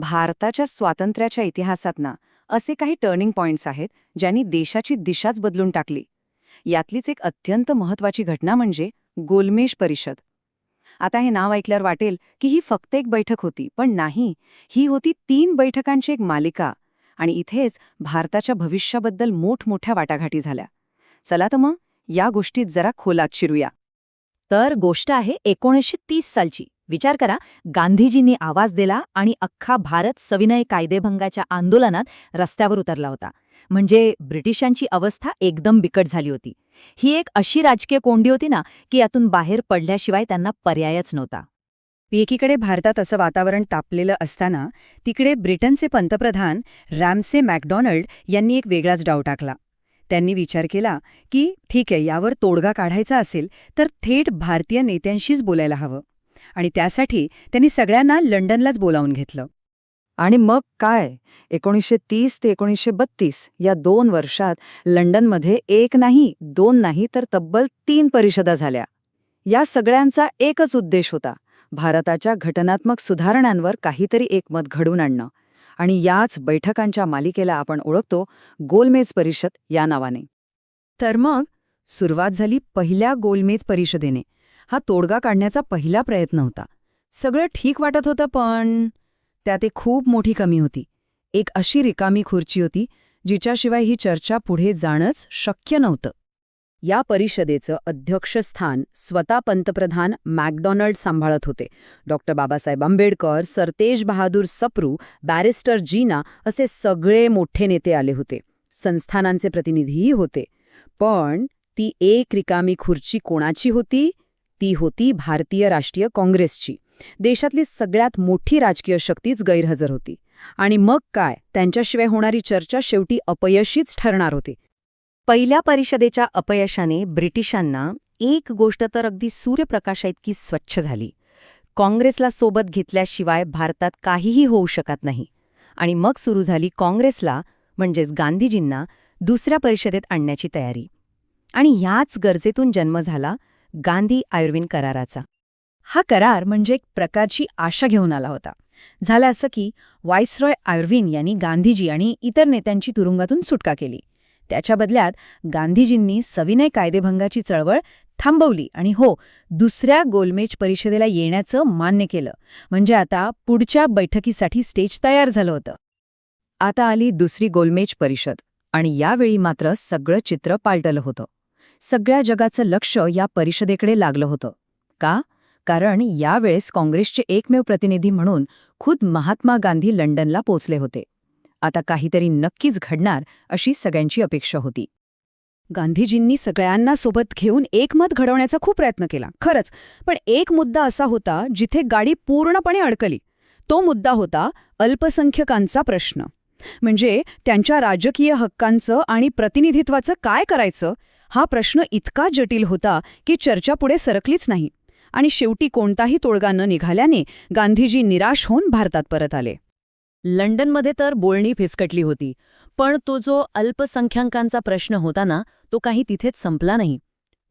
भारताच्या स्वातंत्र्याच्या इतिहासात ना असे काही टर्निंग पॉइंट्स आहेत ज्यांनी देशाची दिशाच बदलून टाकली. यातलीच एक अत्यंत महत्वाची घटना म्हणजे गोलमेश परिषद. आता हे नाव ऐकल्यावर वाटेल की ही फक्त एक बैठक होती पण नाही ही होती तीन बैठकांची एक मालिका आणि इथेच भारताच्या भविष्याबद्दल मोठमोठ्या वाटाघाटी झाल्या. चला तर मग या गोष्टीत जरा खोलात शिरूया. तर गोष्ट आहे एकोणीसशे तीस सालची. विचार करा गांधीजींनी आवाज दिला आणि अख्खा भारत सविनय कायदेभंगाच्या आंदोलनात रस्त्यावर उतरला होता. म्हणजे ब्रिटिशांची अवस्था एकदम बिकट झाली होती. ही एक अशी राजकीय कोंडी होती ना की यातून बाहेर पडल्याशिवाय त्यांना पर्यायच नव्हता. एकीकडे भारतात असं वातावरण तापलेलं असताना तिकडे ब्रिटनचे पंतप्रधान रॅमसे मॅकडॉनल्ड यांनी एक वेगळाच डाव टाकला. त्यांनी विचार केला की ठीक आहे यावर तोडगा काढायचा असेल तर थेट भारतीय नेत्यांशीच बोलायला हवं. आणि त्यासाठी त्यांनी सगळ्यांना लंडनलाच बोलावून घेतलं. आणि मग काय? एकोणीसशे तीस ते एकोणीसशे बत्तीस या दोन वर्षात लंडनमध्ये एक नाही दोन नाही तर तब्बल तीन परिषदा झाल्या. या सगळ्यांचा एकच उद्देश होता भारताच्या घटनात्मक सुधारणांवर काहीतरी एकमत घडवून आणणं. आणि याच बैठकांच्या मालिकेला आपण ओळखतो गोलमेज परिषद या नावाने. तर मग सुरुवात झाली पहिल्या गोलमेज परिषदेने. हा तोडगा काढण्याचा पहिला प्रयत्न होता. सगळं ठीक वाटत होतं पण त्यात एक खूप मोठी कमी होती. एक अशी रिकामी खुर्ची होती जिच्याशिवाय ही चर्चा पुढे जाणंच शक्य नव्हतं. या परिषदेचं अध्यक्षस्थान स्वतः पंतप्रधान मॅकडॉनल्ड सांभाळत होते. डॉक्टर बाबासाहेब आंबेडकर सरतेज बहादूर सप्रू बॅरिस्टर जीना असे सगळे मोठे नेते आले होते. संस्थानांचे प्रतिनिधीही होते. पण ती एक रिकामी खुर्ची कोणाची होती? ती होती भारतीय राष्ट्रीय काँग्रेसची. देशातली सगळ्यात मोठी राजकीय शक्तीच गैरहजर होती. आणि मग काय? त्यांच्याशिवाय होणारी चर्चा शेवटी अपयशीच ठरणार होती. पहिल्या परिषदेच्या अपयशाने ब्रिटिशांना एक गोष्ट तर अगदी सूर्यप्रकाशाइतकी स्वच्छ झाली. काँग्रेसला सोबत घेतल्याशिवाय भारतात काहीही होऊ शकत नाही. आणि मग सुरू झाली काँग्रेसला म्हणजेच गांधीजींना दुसऱ्या परिषदेत आणण्याची तयारी. आणि ह्याच गरजेतून जन्म झाला गांधी आयुर्विन कराराचा. हा करार म्हणजे एक प्रकारची आशा घेऊन आला होता. झालं असं की व्हाईसरॉय आयुर्विन यांनी गांधीजी आणि इतर नेत्यांची तुरुंगातून सुटका केली. त्याच्या बदल्यात गांधीजींनी सविनय कायदेभंगाची चळवळ थांबवली आणि हो दुसऱ्या गोलमेज परिषदेला येण्याचं मान्य केलं. म्हणजे आता पुढच्या बैठकीसाठी स्टेज तयार झालं होतं. आता आली दुसरी गोलमेज परिषद आणि यावेळी मात्र सगळं चित्र पालटलं होतं. सगळ्या जगाचं लक्ष या परिषदेकडे लागलं होतं. का? कारण यावेळेस काँग्रेसचे एकमेव प्रतिनिधी म्हणून खुद महात्मा गांधी लंडनला पोचले होते. आता काहीतरी नक्कीच घडणार अशी सगळ्यांची अपेक्षा होती. गांधीजींनी सगळ्यांना सोबत घेऊन एकमत घडवण्याचा खूप प्रयत्न केला. खरंच पण एक मुद्दा असा होता जिथे गाडी पूर्णपणे अडकली. तो मुद्दा होता अल्पसंख्यकांचा प्रश्न. म्हणजे त्यांच्या राजकीय हक्कांचं आणि प्रतिनिधित्वाचं काय करायचं? हा प्रश्न इतका जटिल होता की चर्चा पुढे सरकलीच नाही आणि शेवटी कोणताही तोडगा न निघाल्याने गांधीजी निराश होऊन भारतात परत आले. लंडनमध्ये तर बोलणी फिसकटली होती पण तो जो अल्पसंख्याकांचा प्रश्न होता ना तो काही तिथेच संपला नाही.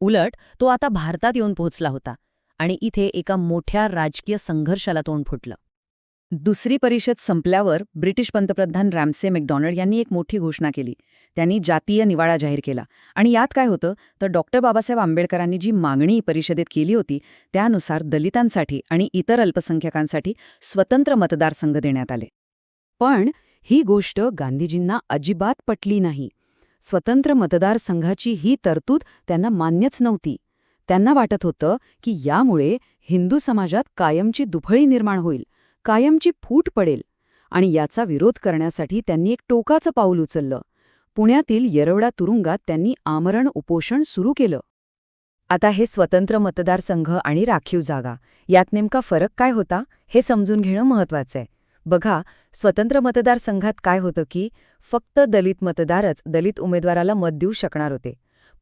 उलट तो आता भारतात येऊन पोहोचला होता आणि इथे एका मोठ्या राजकीय संघर्षाला तोंड फुटलं. दुसरी परिषद संपल्यावर ब्रिटिश पंतप्रधान रॅमसे मॅकडॉनल्ड यांनी एक मोठी घोषणा केली. त्यांनी जातीय निवाडा जाहीर केला. आणि यात काय होतं? तर डॉक्टर बाबासाहेब आंबेडकरांनी जी मागणी परिषदेत केली होती त्यानुसार दलितांसाठी आणि इतर अल्पसंख्याकांसाठी स्वतंत्र मतदारसंघ देण्यात आले. पण ही गोष्ट गांधीजींना अजिबात पटली नाही. स्वतंत्र मतदारसंघाची ही तरतूद त्यांना मान्यच नव्हती. त्यांना वाटत होतं की यामुळे हिंदू समाजात कायमची दुफळी निर्माण होईल. कायमची फूट पडेल आणि याचा विरोध करण्यासाठी त्यांनी एक टोकाचं पाऊल उचललं. पुण्यातील येरवडा तुरुंगात त्यांनी आमरण उपोषण सुरू केलं. आता हे स्वतंत्र मतदारसंघ आणि राखीव जागा यात नेमका फरक काय होता हे समजून घेणं महत्वाचं आहे. बघा स्वतंत्र मतदारसंघात काय होतं की फक्त दलित मतदारच दलित उमेदवाराला मत देऊ शकणार होते.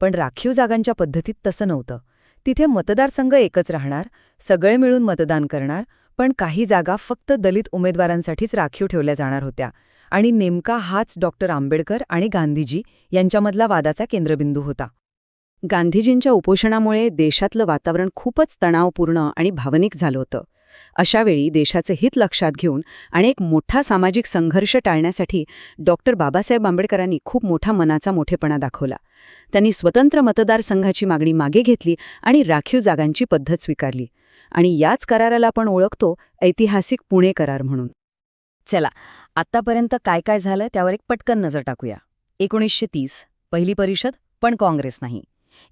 पण राखीव जागांच्या पद्धतीत तसं नव्हतं. तिथे मतदारसंघ एकच राहणार सगळे मिळून मतदान करणार पण काही जागा फक्त दलित उमेदवारांसाठीच राखीव ठेवल्या जाणार होत्या. आणि नेमका हाच डॉक्टर आंबेडकर आणि गांधीजी यांच्यामधला वादाचा केंद्रबिंदू होता. गांधीजींच्या उपोषणामुळे देशातलं वातावरण खूपच तणावपूर्ण आणि भावनिक झालं होतं. अशावेळी देशाचे हित लक्षात घेऊन आणि एक मोठा सामाजिक संघर्ष टाळण्यासाठी डॉक्टर बाबासाहेब आंबेडकरांनी खूप मोठा मनाचा मोठेपणा दाखवला. त्यांनी स्वतंत्र मतदारसंघाची मागणी मागे घेतली आणि राखीव जागांची पद्धत स्वीकारली. आणि याच कराराला आपण ओळखतो ऐतिहासिक पुणे करार म्हणून. चला आत्तापर्यंत काय काय झालं त्यावर एक पटकन नजर टाकूया. एकोणीसशे तीस पहिली परिषद पण काँग्रेस नाही.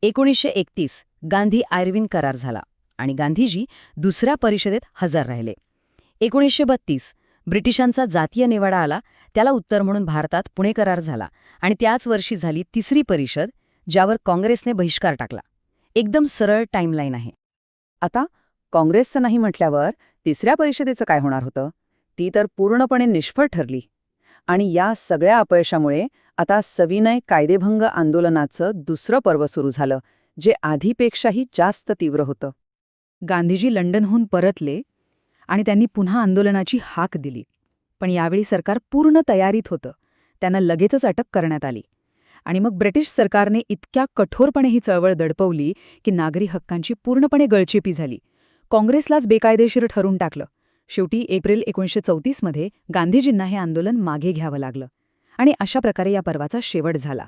एकोणीसशे एकतीस गांधी आयर्विन करार झाला आणि गांधीजी दुसऱ्या परिषदेत हजर राहिले. एकोणीसशे बत्तीस ब्रिटिशांचा जातीय निवाडा आला त्याला उत्तर म्हणून भारतात पुणे करार झाला आणि त्याच वर्षी झाली तिसरी परिषद ज्यावर काँग्रेसने बहिष्कार टाकला. एकदम सरळ टाईमलाईन आहे. आता काँग्रेसचं नाही म्हटल्यावर तिसऱ्या परिषदेचं काय होणार होतं? ती तर पूर्णपणे निष्फळ ठरली. आणि या सगळ्या अपयशामुळे आता सविनय कायदेभंग आंदोलनाचं दुसरं पर्व सुरू झालं जे आधीपेक्षाही जास्त तीव्र होतं. गांधीजी लंडनहून परतले आणि त्यांनी पुन्हा आंदोलनाची हाक दिली. पण यावेळी सरकार पूर्ण तयारीत होतं. त्यांना लगेचच अटक करण्यात आली. आणि मग ब्रिटिश सरकारने इतक्या कठोरपणे ही चळवळ दडपवली की नागरी हक्कांची पूर्णपणे गळचेपी झाली. काँग्रेसलाच बेकायदेशीर ठरून टाकलं. शेवटी एप्रिल एकोणीसशे चौतीसमध्ये गांधीजींना हे आंदोलन मागे घ्यावं लागलं आणि अशा प्रकारे या पर्वाचा शेवट झाला.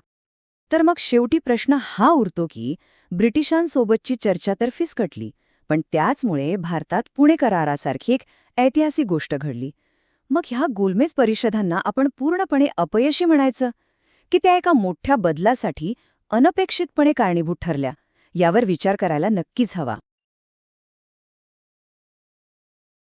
तर मग शेवटी प्रश्न हा उरतो की ब्रिटिशांसोबतची चर्चा तर फिसकटली पण त्याचमुळे भारतात पुणे करारासारखी एक ऐतिहासिक गोष्ट घडली. मग ह्या गोलमेज परिषदांना आपण पूर्णपणे अपयशी म्हणायचं? की त्या एका मोठ्या बदलासाठी अनपेक्षितपणे कारणीभूत ठरल्या यावर विचार करायला नक्कीच हवा.